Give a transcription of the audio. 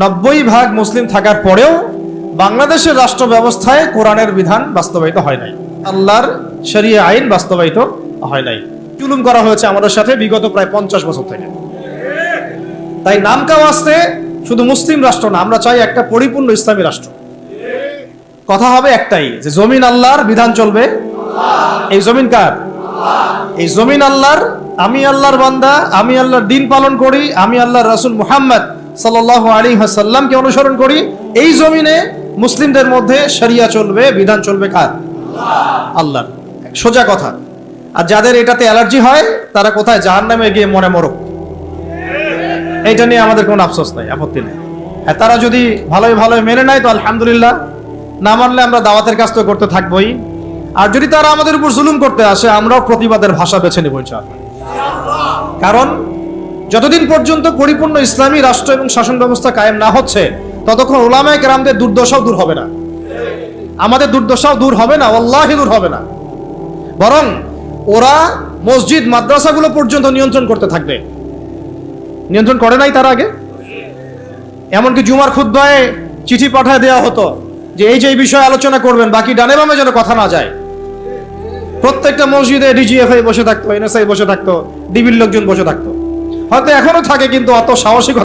নব্বই ভাগ মুসলিম থাকার পরেও বাংলাদেশের রাষ্ট্র ব্যবস্থায় কোরআনের বিধান বাস্তবায়িত হয় নাই। আল্লাহর শরিয়া আইন বাস্তবায়িত হয় নাই। জুলুম করা হয়েছে আমাদের সাথে বিগত প্রায় পঞ্চাশ বছর থেকে। তাই নাম আসতে শুধু মুসলিম রাষ্ট্র না, আমরা চাই একটা পরিপূর্ণ ইসলামী রাষ্ট্র। কথা হবে একটাই, যে জমিন আল্লাহর বিধান চলবে। এই জমিন কার? এই জমিন আল্লাহর, আমি আল্লাহর বান্দা, আমি আল্লাহর দিন পালন করি, আমি আল্লাহর রাসূল মুহাম্মদ। সাল্লাল্লাহু আলাইহি ওয়াসাল্লামকে অনুসরণ করি, এই জমিনে মুসলিমদের মধ্যে শরিয়া চলবে, বিধান চলবে কার? সোজা কথা। আর যাদের এটাতে অ্যালার্জি হয়, তারা কোথায়? জাহান্নামে গিয়ে মরক। নিয়ে আমাদের কোনো আফসোস নাই, আপত্তি নেই। হ্যাঁ তারা যদি ভালোই ভালোই মেনে নেয়, তো আলহামদুলিল্লাহ। না মানলে আমরা দাওয়াতের কাজ তো করতে থাকবোই। আর যদি তারা আমাদের উপর জুলুম করতে আসে, আমরাও প্রতিবাদের ভাষা বেছে নেব কারণ যতদিন পর্যন্ত পরিপূর্ণ ইসলামী রাষ্ট্র এবং শাসন ব্যবস্থা কায়েম না হচ্ছে, ততক্ষণ ওলামায় কেরামদের দুর্দশাও দূর হবে না। আমাদের দুর্দশাও দূর হবে না আল্লাহি দূর হবে না। বরং ওরা মসজিদ, মাদ্রাসাগুলো পর্যন্ত নিয়ন্ত্রণ করতে থাকবে। নিয়ন্ত্রণ করে নাই তার আগে? এমনকি জুমার খুদ্ায় চিঠি পাঠায় দেওয়া হতো যে এই যে এই বিষয়ে আলোচনা করবেন, বাকি ডানে বামে যেন কথা না যায়। প্রত্যেকটা মসজিদে ডিজিএফআই বসে থাকতো এনএসআই বসে থাকতো ডিবির লোকজন বসে থাকতো। হয়তো এখনও থাকে কিন্তু অত সাহসিকতা